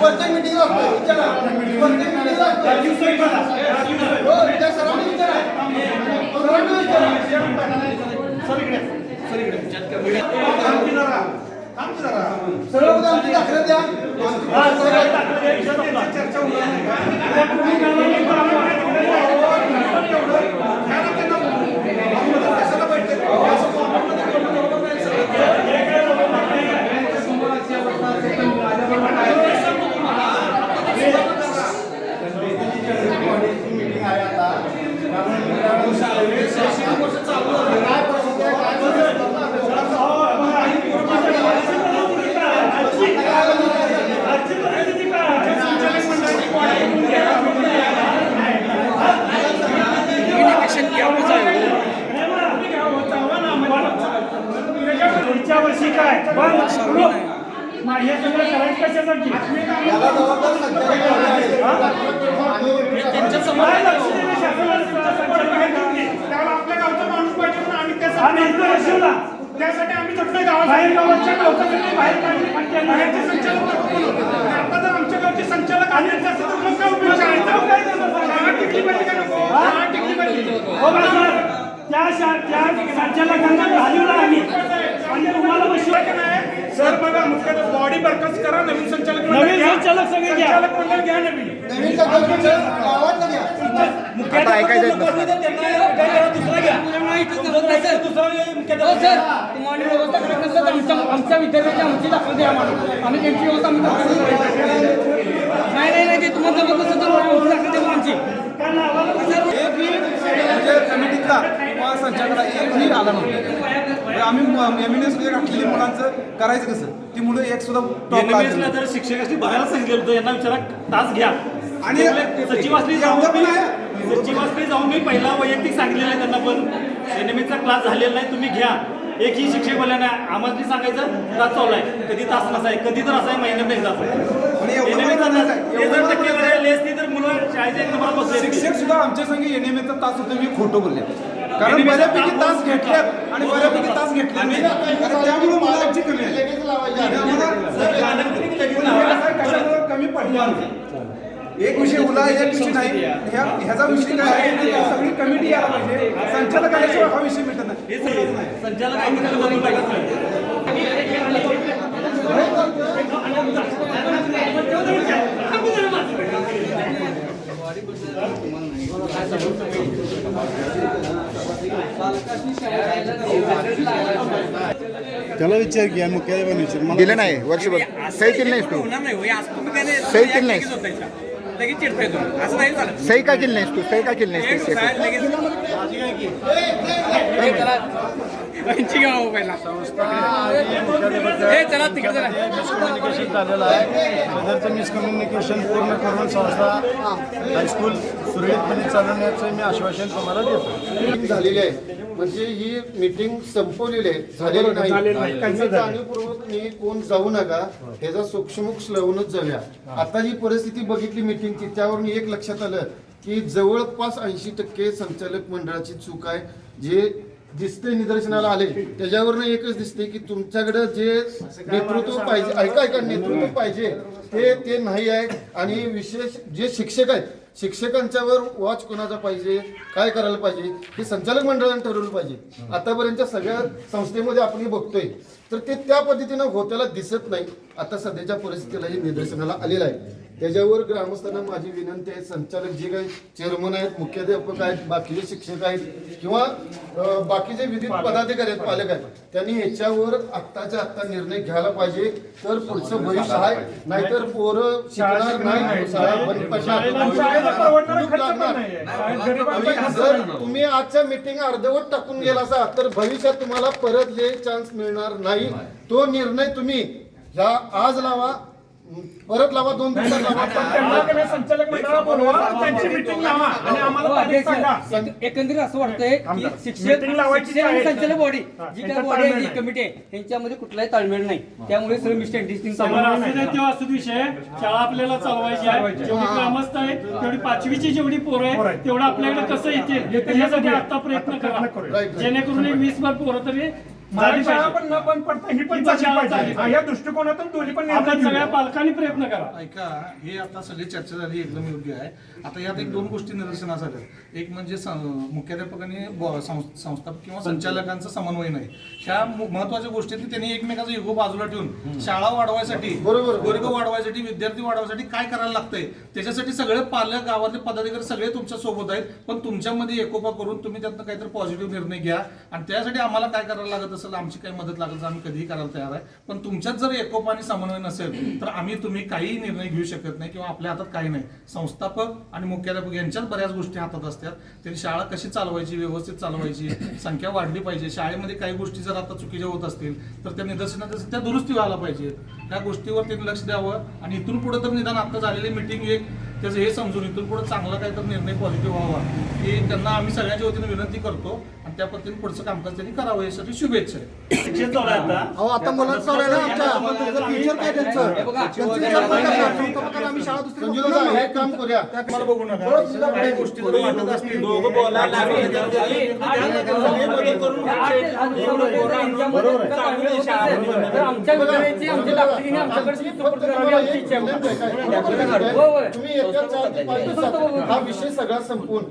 प्रत्येक meeting ला असतो. विचारा. प्रत्येक meeting ला असतो. हो, त्या सरांनी विचारा. सरांनी विचारा. सरळ उद्या आमची दाखला द्या. पुढच्या वर्षी काय बंद सुरू. मग हे सगळं करायचं कशासाठी याला जबाबदार संचालक आहे. काय लक्ष देणं शासनाचं संचालकांनी घेतली. त्याला आपल्या गावचा माणूस पाहिजे म्हणून आम्ही आणि त्यासाठी आम्ही थोडं गावात बाहेर गावाच्या गावचं बाहेर काढली पंचायत बाहेरचे संचालक. आता जर आमच्या गावचे संचालक आले असते तर मग काय उपयोग शाळेचा काय टिकली पाहिजे का नको? हा? टिकली पाहिजे. हो त्या त्या संचालकांना घालवलं आम्ही. तुम्हाला सर बघा मुख्याध्याप बॉडी बरखास्त करा नवीन संचालक मंडळ नवीन घ्या. संचालक सगळे घ्या. संचालक मंडळ घ्या नवीन. नवीन संचालक मंडळ गावात घ्या. आता ऐकायचं आमच्या विद्यार्थ्याची आमची दाखल द्या आम्हाला. आम्ही त्यांची व्यवस्था आम्ही दाखल नाही नाही नाही ते तुम्हाला जमत नसेल तर आमची दाखल द्या आमची. एकही म्हणजे कमिटीतला किंवा संचालकाला एकही आला नव्हता आम्ही एमएनएसमध्ये घातलेली मुलांचं करायचं कसं? ती मुलं एक सुद्धा top ला आली NMS ला. जर बघायला सांगितलं होतं. यांना विचारा तास घ्या. आणि सचिवासनी जाऊन एवढं पण मी आहे. सचिवासनी जाऊन मी पहिला वैयक्तिक सांगितलेलं आहे त्यांना पण. एनएमएसचा क्लास झालेला नाही तुम्ही घ्या. एकही शिक्षक बोलल्या नाही. आम्हाला सांगायचं तास चालू आहे. कधी तास नसाय कधी तर असाय महिन्यात एकदा आणि एवढं NMS चा पण तास- नाही. जर एवढं पण टक्केवारी आली असती तर मुलं शाळेच्या एक बसले. शिक्षक सुद्धा आमच्या संग एनएमएचा तास होतो मी खोटं बोलले. कारण NMS चा बऱ्यापैकी तास घेतल्यात आणि बऱ्यापैकी तास घेतले नाही आणि त्यामुळे मुलांची कमी आहे लगेच लावायची आहे. आम्हाला कशामुळं कमी पडले आमचे. एक विषय उला एक विषय नाही. ह्या ह्याचा विषय काय आहे. सगळी कमिटी यायला पाहिजे. संचालक आल्याशिवाय हा विषय मिटत नाही. हे संचालक. त्याला विचार की मुख्याध्यापन विचार दिलं नाही वर्षभर. सही केली नाहीस तू. सही केली नाहीस. लगेच चिडतोय तो असं नाही चालत सही का केली नाहीस तू सही का केली नाहीस तू लगेच घ्या पहिला. हे चला तिकडे चला. मिसकम्युनिकेशन झालेलं आहे. सदरचं मिसकम्युनिकेशन पूर्ण करून संस्था हायस्कूल सुरळीतपणे चालवण्याचं मी आश्वासन तुम्हाला देतो. झालेली आहे. म्हणजे ही मीटिंग संपवलेली आहे. झालेली नाही. तुम्ही जाणीवपूर्वक मी कोण जाऊ नका ह्याचा सूक्ष्मूक्ष लावूनच जाऊया. आता जी परिस्थिती बघितली मीटिंगची त्यावरून एक लक्षात आलं की जवळपास ऐंशी टक्के संचालक मंडळाची चूक आहे. जे दिसते निदर्शनाला आले. त्याच्यावरनं एकच दिसते की तुमच्याकडे जे नेतृत्व पाहिजे ऐका ऐका नेतृत्व पाहिजे ते ते नाही आहे. आणि विशेष जे शिक्षक आहेत शिक्षकांच्यावर वॉच कोणाचा पाहिजे काय करायला पाहिजे हे संचालक मंडळाने ठरवलं पाहिजे. आतापर्यंतच्या सगळ्या संस्थेमध्ये आपण हे बघतोय. तर ते त्या पद्धतीनं होत्याला दिसत नाही. आता सध्याच्या परिस्थितीला हे निदर्शनाला आलेलं आहे. त्याच्यावर ग्रामस्थांना माझी विनंती आहे संचालक जे काही चेअरमन आहेत मुख्याध्यापक आहेत बाकीचे शिक्षक आहेत किंवा बाकीचे विविध पदाधिकारी आहेत पालक आहेत त्यांनी ह्याच्यावर आत्ताच्या आत्ता निर्णय घ्यायला पाहिजे तर पुढचं भविष्य आहे. नाहीतर पोरं शिकणार नाही शाळा बंद पडणार. जर तुम्ही आजच्या मीटिंग अर्धवट टाकून गेला असा तर भविष्यात तुम्हाला परत हे चान्स मिळणार नाही. तो निर्णय तुम्ही ह्या आज लावा परत लावा दोन दिवसात लावा. त्यांना की नाही संचालक मंडळाला बोलवा त्यांची मिटिंग लावा आणि आम्हाला हो, तारीख सांगा. अध्यक्ष, एक- एकंदरीत असं वाटतंय की शिक्षक Meeting लावायची शिक्षक आणि आहे. संचालक बॉडी हा, जी काय बॉडी आहे ताळमेळ जी नाही. कमिटी आहे त्यांच्यामध्ये कुठलाही ताळमेळ नाही. त्यामुळे सगळं मिस्टेंडिस्टिंग बरं, असू दे तेव्हा असू दे विषय शाळा आपल्याला चालवायची आहे. जेवढी ग्रामस्थ आहेत तेवढी पाचवीची जेवढी पोरं पोरं आहेत. आहेत. तेवढं आपल्याकडे कसं येतील? येतील यासाठी. आता प्रयत्न आता प्रयत्न करा. करूया. जेणेकरून एक वीस भर पोरं तरी मराठी शाळा पाहिजे. पण न बंद पडता ही पण ही पण चालली शाळा पाहिजे. चालली हा, या दृष्टिकोनातून दोन्ही पण निर्णय आपण सगळ्या घेऊया. पालकांनी प्रयत्न करा. ऐका हे आता सगळी चर्चा झाली एकदम योग्य आहे. आता यात एक दोन गोष्टी निदर्शनास आल्या एक म्हणजे स- मुख्याध्यापक आणि ब- सं- संस्थापक किंवा संचालकांचा समन्वय नाही. ह्या मु- महत्त्वाच्या गोष्टी त्यांनी एकमेकाचा युगो बाजूला ठेवून शाळा वाढवायसाठी बरोबर. वर्ग वाढवायसाठी विद्यार्थी वाढवायसाठी काय करायला लागतंय? त्याच्यासाठी सगळे पालक गावातले पदाधिकारी सगळे तुमच्यासोबत आहेत. पण तुमच्यामध्ये एकोपा करून तुम्ही त्यातनं काहीतरी पॉझिटिव्ह निर्णय घ्या. आणि त्यासाठी आम्हाला काय करायला लागत असेल? आमची काही मदत लागेल तर आम्ही कधीही करायला तयार आहे. पण तुमच्यात जर एकोपा आणि समन्वय नसेल तर आम्ही तुम्ही काहीही निर्णय घेऊ शकत नाही किंवा आपल्या हातात काही नाही. संस्थापक आणि मुख्याध्यापक यांच्याच बऱ्याच गोष्टी हातात असतात. तरी शाळा कशी चालवायची व्यवस्थित चालवायची संख्या वाढली पाहिजे. शाळेमध्ये काही गोष्टी जर आता चुकीच्या होत असतील तर त्या निदर्शनात त्या दुरुस्ती व्हायला पाहिजे. त्या गोष्टीवर त्यांनी लक्ष द्यावं आणि इथून पुढे तर निदान आता झालेली मिटिंग एक त्याचं हे समजून इथून पुढे चांगला काहीतरी निर्णय पॉझिटिव्ह व्हावा. की त्यांना आम्ही सगळ्यांच्या वतीने विनंती करतो. त्या पद्धतीने पुढचं कामकाज त्यांनी करावं यासाठी शुभेच्छा आता. अहो आता मुलांचं चालू आहे ना आमच्या. आपण त्याचं future काय त्यांचं? हे बघा. त्यांचं विचार काय करणार? संस्थापकांना आम्ही शाळा दुसरी संजय दादा, हे काम करूया. मला बघू नका. परत सुद्धा काही गोष्टी जर वाटत असतील. दोघं बोलायला लागले. तर ते- आमच्या विद्यालयाची आमच्या ताकदीने आमच्याकडे support करावी आमची इच्छा आहे. तुम्ही येत्या चार ते पाच दिवसात हा विषय सगळा संपवून